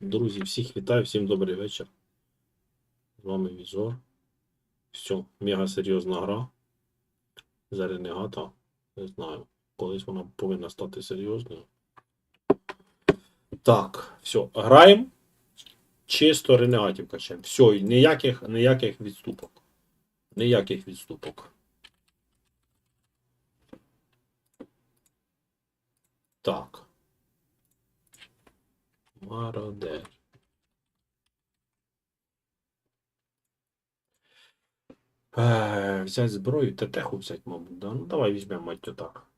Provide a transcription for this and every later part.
Друзі, всіх вітаю, всім добрий вечір. З вами Візор. Все, мега серйозна гра. За ренегата. Не знаю. Колись вона повинна стати серйозною. Так, все, граємо. Чисто ренегатів качаємо. Все, ніяких, ніяких відступок. Ніяких відступок. Так. Мародер. Е, взять зброю, тетеху взять, мабуть, да? Ну давай візьмемо мать так.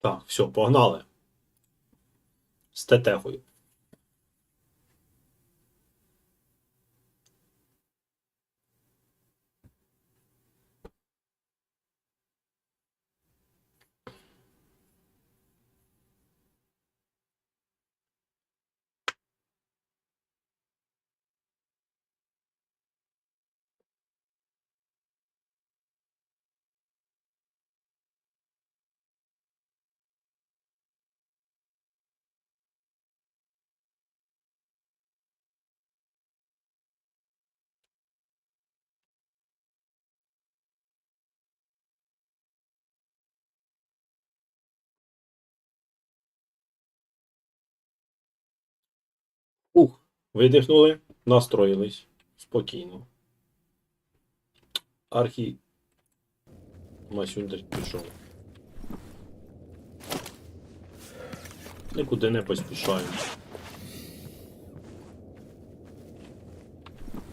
Так, все, погнали. З тетехою. Видихнули, настроїлись. Спокійно. Архі. Масюндер пішов. Нікуди не поспішаємо.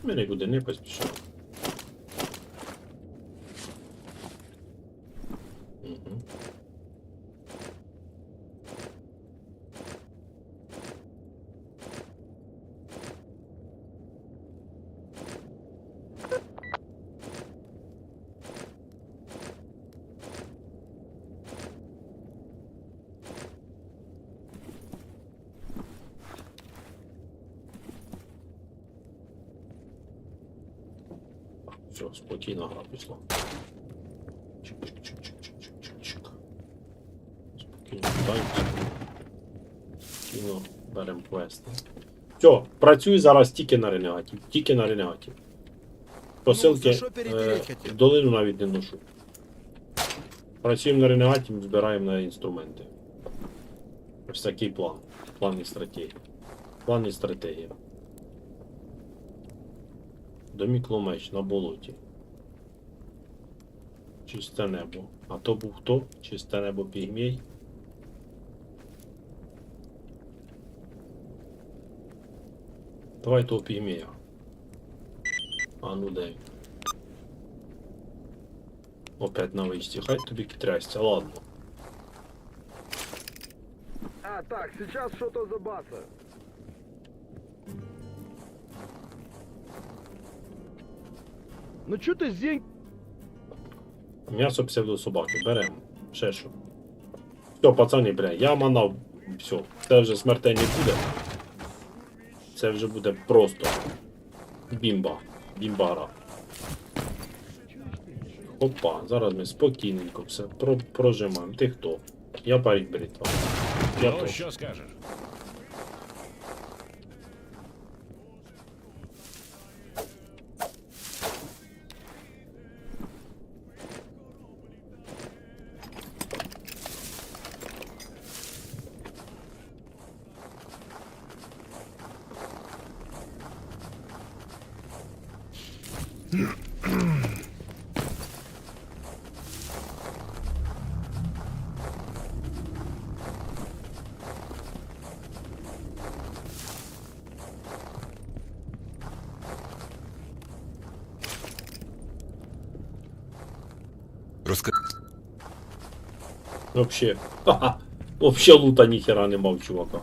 Ми нікуди не поспішаємо. Угу. Все, спокійно гра пішла. Чик-чик-чик-чик-чик-чик-чик. Граємо. Беремо квести. Все, працюю зараз тільки на ренегаті. Тільки на ренегаті. Посилки Ну, е, в долину навіть не ношу. Працюємо на ренегаті, збираємо на інструменти. Ось такий план. План і стратегія. План і стратегія. Домікло меч на болоті. Чисте небо. А то був хто? Чисте небо пігмей. Давай того пігмея. А ну дай. Опять на висті. Хай тобі трясся, ладно. А, так, сейчас что-то за баса. Ну чё ты зень... М'ясо псевдособаки. Беремо. Ще що. Все, пацани, бля, я манав. Все. Це вже смертей не буде. Це вже буде просто. Бімба. Бімбара. Опа, зараз ми спокійненько все про прожимаємо. Ти хто? Я парень бритва. Я Ну, що скажеш? Розка... Вообще. Ха-ха. Вообще лута ніхера нема в чувака.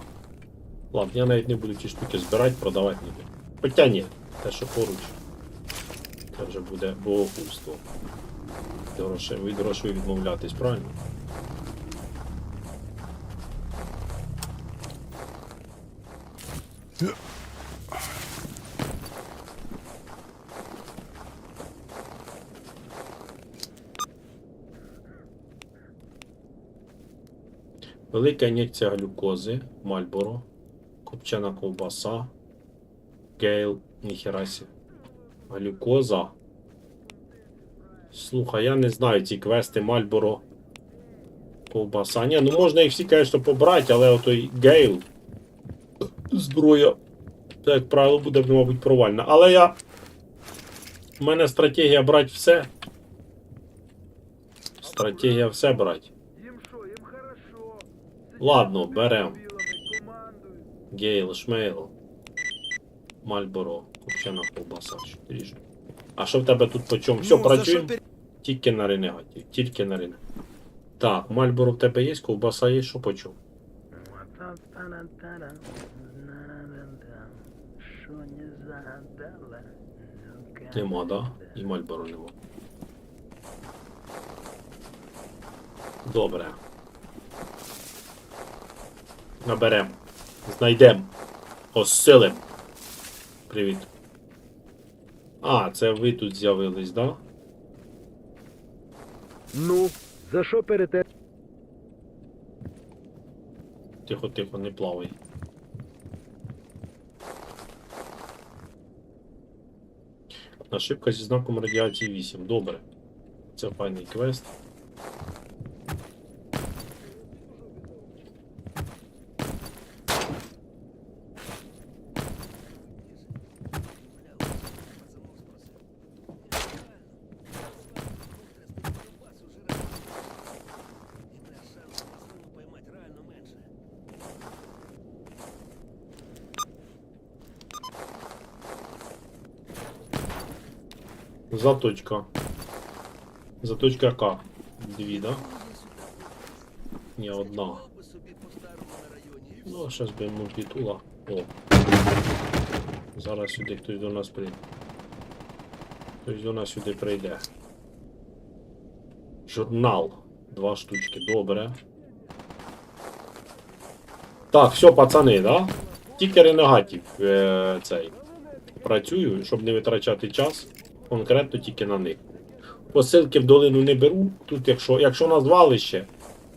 Ладно, я навіть не буду ті штуки збирати, продавати не буду. Хоча ні, те, що поруч. Вже буде богохульство. Від грошей відмовлятись, правильно? Велика ін'єкція глюкози, Мальборо, копчена ковбаса, Гейл, ніхерасі. Глюкоза. Слухай, я не знаю ці квести Мальборо. Ковбаса. Ні, ну можна їх всі, звісно, побрати, але отой Гейл. Зброя. Це, як правило, буде, мабуть, провальна. Але я. У мене стратегія брати все. Стратегія все брати. Ладно, берем. Гейл, Шмейл. Мальборо. Копчена ковбаса. Ж. А що в тебе тут по чому? Все, Ну, працюємо? що Тільки на ренегаті. Тільки на ренегаті. Так, Мальборо в тебе є, ковбаса є, що по чому? Нема, да? І Мальборо нема. Добре. Наберем. Знайдем. Осилим. Привіт. А, це ви тут з'явились, да? Ну, за що перете? Тихо, тихо, не плавай. Ошибка зі знаком радіації 8. Добре. Це файний квест. Заточка. Заточка К. Дві, да? Ні, одна. Ну, а зараз би мультитула. О. Зараз сюди хтось до нас прийде. Хтось до нас сюди прийде. Журнал. Два штучки, добре. Так, все, пацани, да? Тільки ренегатів е, цей. Працюю, щоб не витрачати час. Конкретно тільки на них. Посилки в долину не беру. Тут, якщо, якщо на звалище,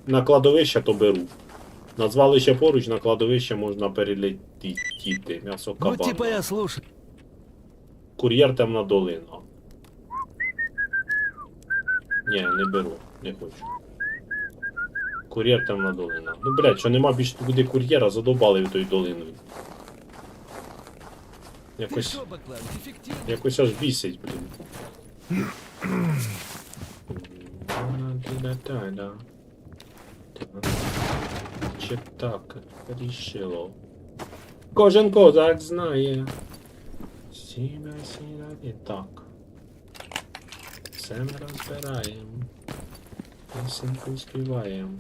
на кладовище, то беру. На звалище поруч, на кладовище можна перелетіти. М'ясо Ну, типа я слушаю. Кур'єр темна долина. Ні, не беру, не хочу. Кур'єр темна долина. Ну, блядь, що нема більше куди кур'єра, задовбали від тою долиною. Якось, якось аж бісить, блін. Да-да-да-да. Чи так рішило? Кожен козак знає. Сіна, сіна, і так. Все ми розбираємо. Пісеньку співаємо.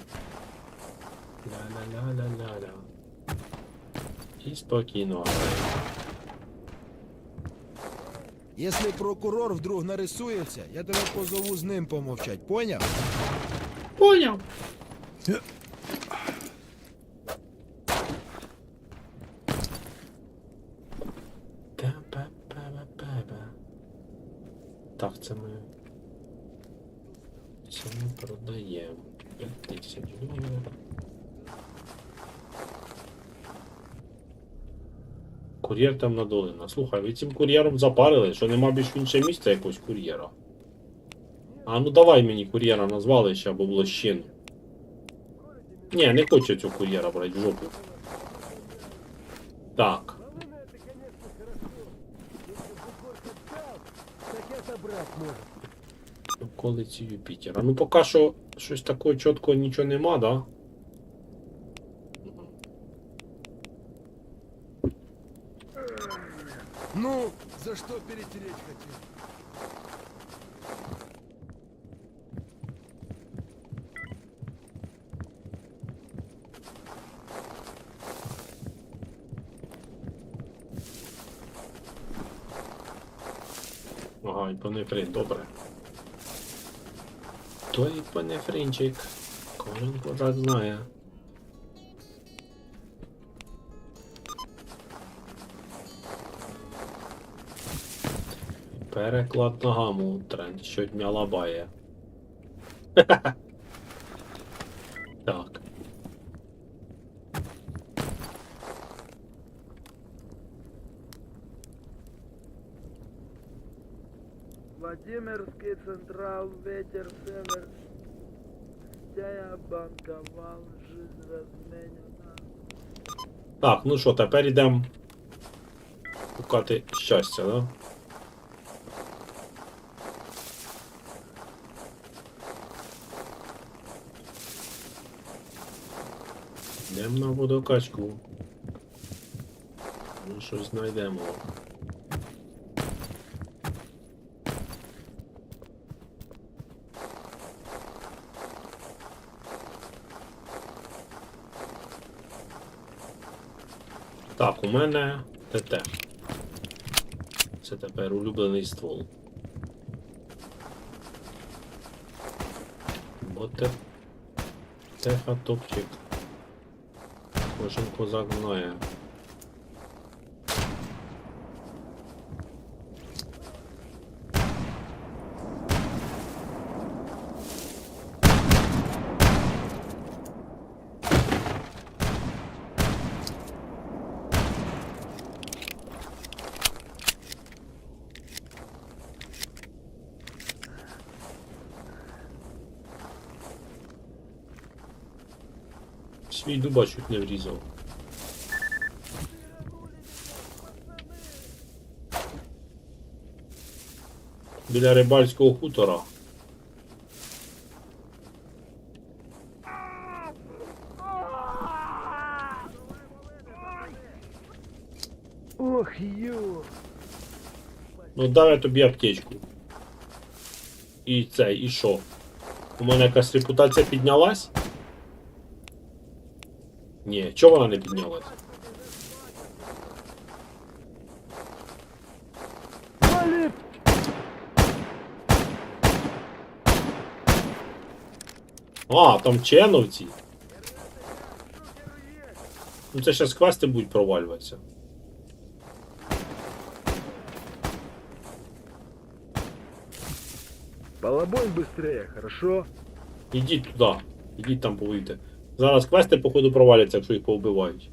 Ля-ля-ля-ля-ля-ля. І спокійно граємо. Если прокурор вдруг нарисуется, я тебе позову з ним помовчать, поняв? Понял. Так, це ми. Це ми продаємо. 5 тисяч доларів. Кур'єр там надолина. Слухай, ви цим кур'єром запарили, що нема більш інше місця якогось кур'єра. А ну давай мені кур'єра на звалище або в. Ні, не хочу цього кур'єра брати в жопу. Так. Околиці Юпітера. Ну поки що щось такого чіткого нічого нема, да? Ну, за что перетереть хотел? Ага, і панефрин, добре. Той панефринчик. Кожен козак знає. Переклад на гаму тренд щодня лабає. так. Владимирский централ, ветер, север. Я банковал, жизнь разменена. Так, ну що, тепер йдемо шукати щастя, да? Йдемо на водокачку. Ну, щось знайдемо. Так, у мене ТТ. Це тепер улюблений ствол. Бо те... Теха топчик. Козак знає. Свій дуба чуть не врізав. Біля рибальського хутора. Ох, ё. Ну дав я тобі аптечку. І це, і що? У мене якась репутація піднялась? Ні, чого вона не піднялась? А, там ченовці. Ну це зараз квести будуть провалюватися. Балабонь быстрее, хорошо? Ідіть туди, ідіть там повийте. Зараз квести, походу, проваляться, якщо їх повбивають.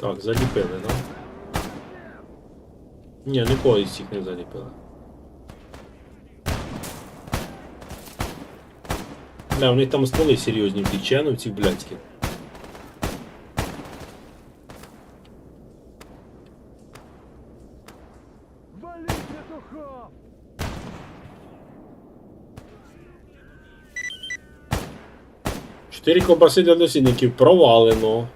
Так, заліпили, да? Ні, нікого із цих не заліпили. Бля, у них там стволи серйозні в тих ченовців блядських. Вали, петухов! Чотири ковбаси для дослідників провалено.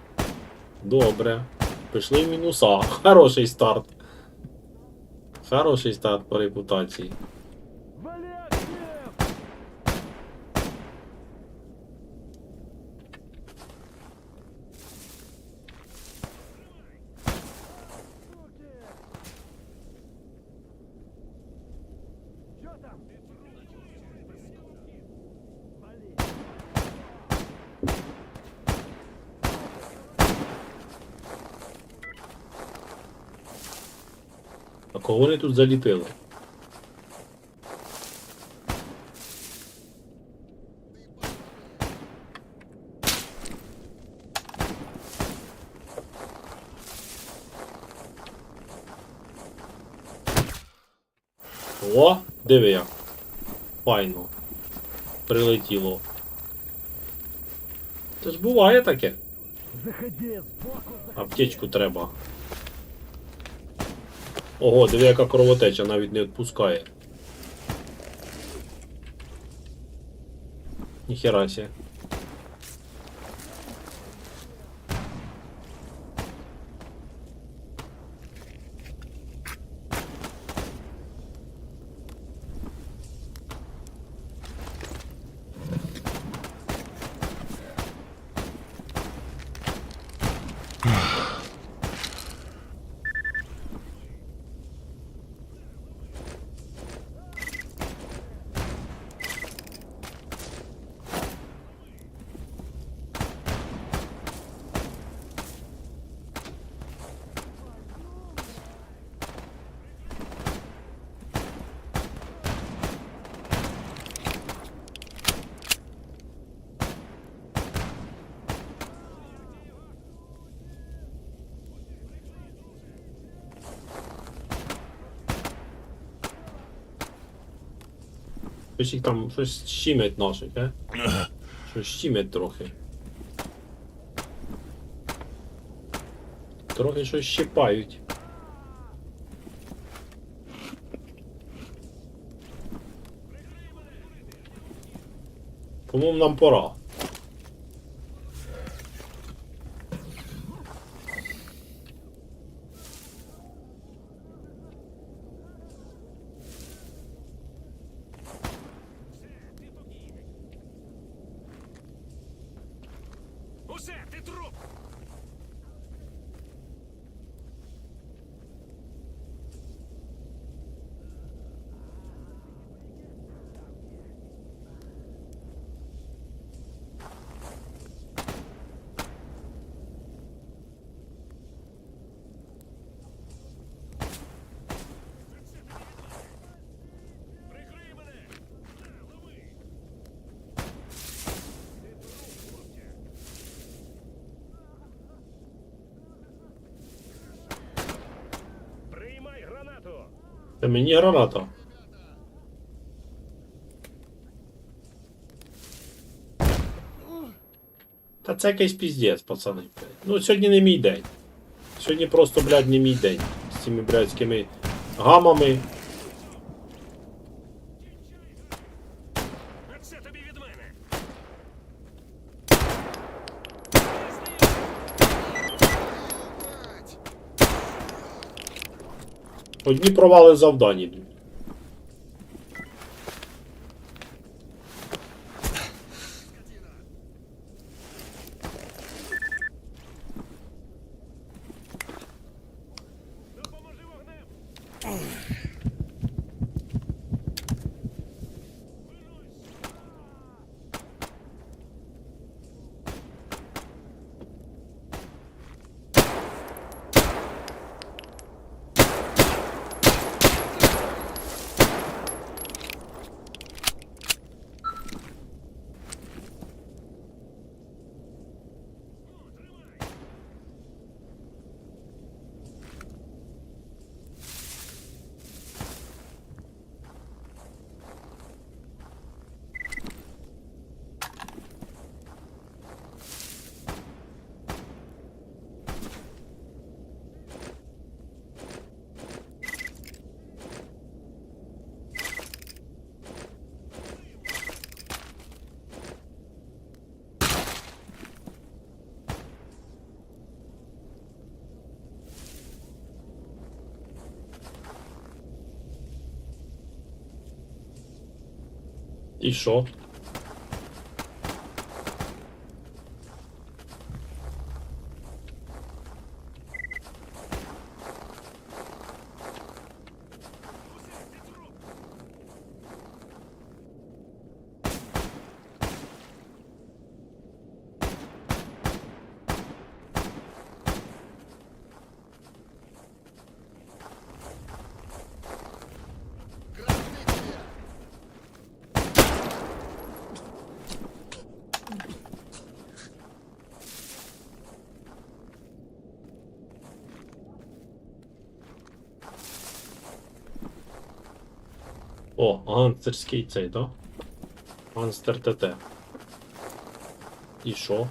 Добре. Пішли в мінуса. Хороший старт. Хороший старт по репутації. А кого вони тут заліпили? О, диви як. Файно. Прилетіло. Це ж буває таке. Аптечку треба. Ого, диви, яка кровотеча навіть не відпускає. Ніхера сі. Щось їх там щось щімить наших, е? Щось щімить трохи. Трохи щось щипають. По-моєму, нам пора. Це мені граната. Та це якийсь піздець, пацани. Ну, сьогодні не мій день. Сьогодні просто, блядь, не мій день. З цими блядськими гамами. А це тобі від мене! Одні провали завдань. І що? О, ганстерський цей, да? Ганстер ТТ. І що?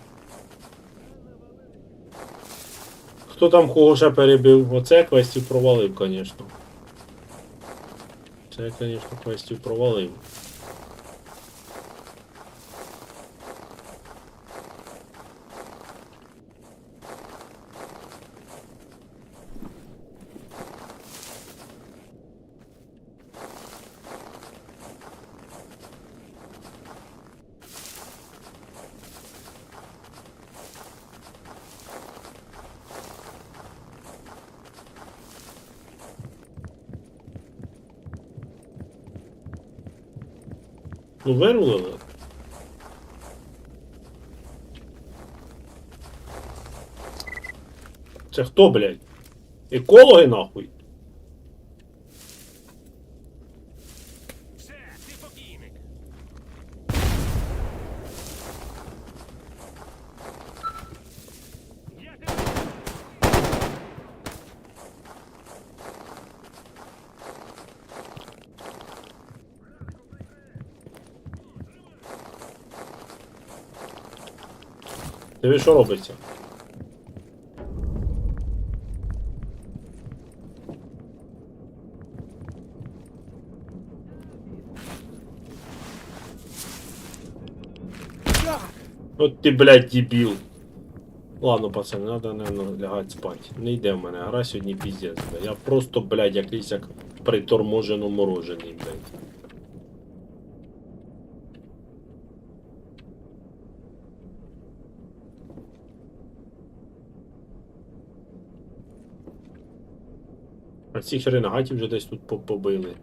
Хто там кого ще перебив? Оце квестів провалив, звісно. Це звісно, квестів провалив. Ну, вирулили. Це хто, блядь? Екологи нахуй? Диви, що робиться? От ти, блядь, дебіл. Ладно, пацани, надо, наверное, лягати спать. Не йде в мене, гра сьогодні піздець. Я просто, блядь, якийсь як приторможено морожений, блядь. А цих ренегатів вже десь тут по- побили.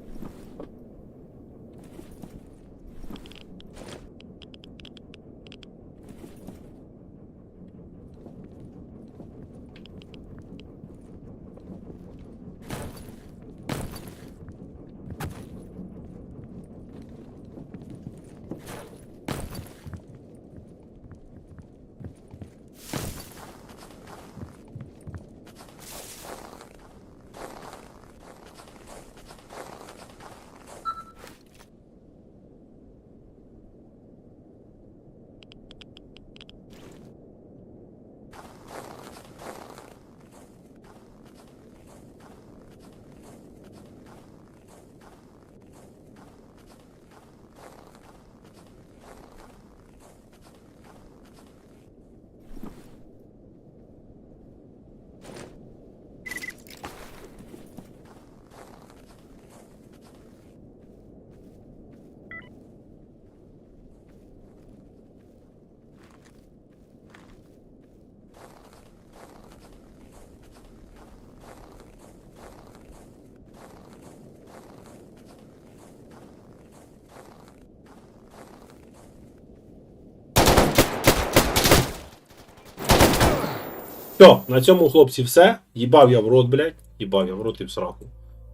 Все, на цьому, хлопці, все. Їбав я в рот, блядь. Їбав я в рот і в сраку.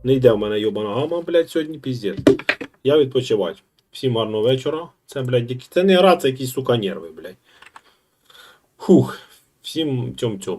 Не йде в мене йобана гама, блядь, сьогодні піздець. Я відпочиваю. Всім гарного вечора. Це, блядь, це не гра, це якісь, сука, нерви, блядь. Фух. Всім цьом-цьом.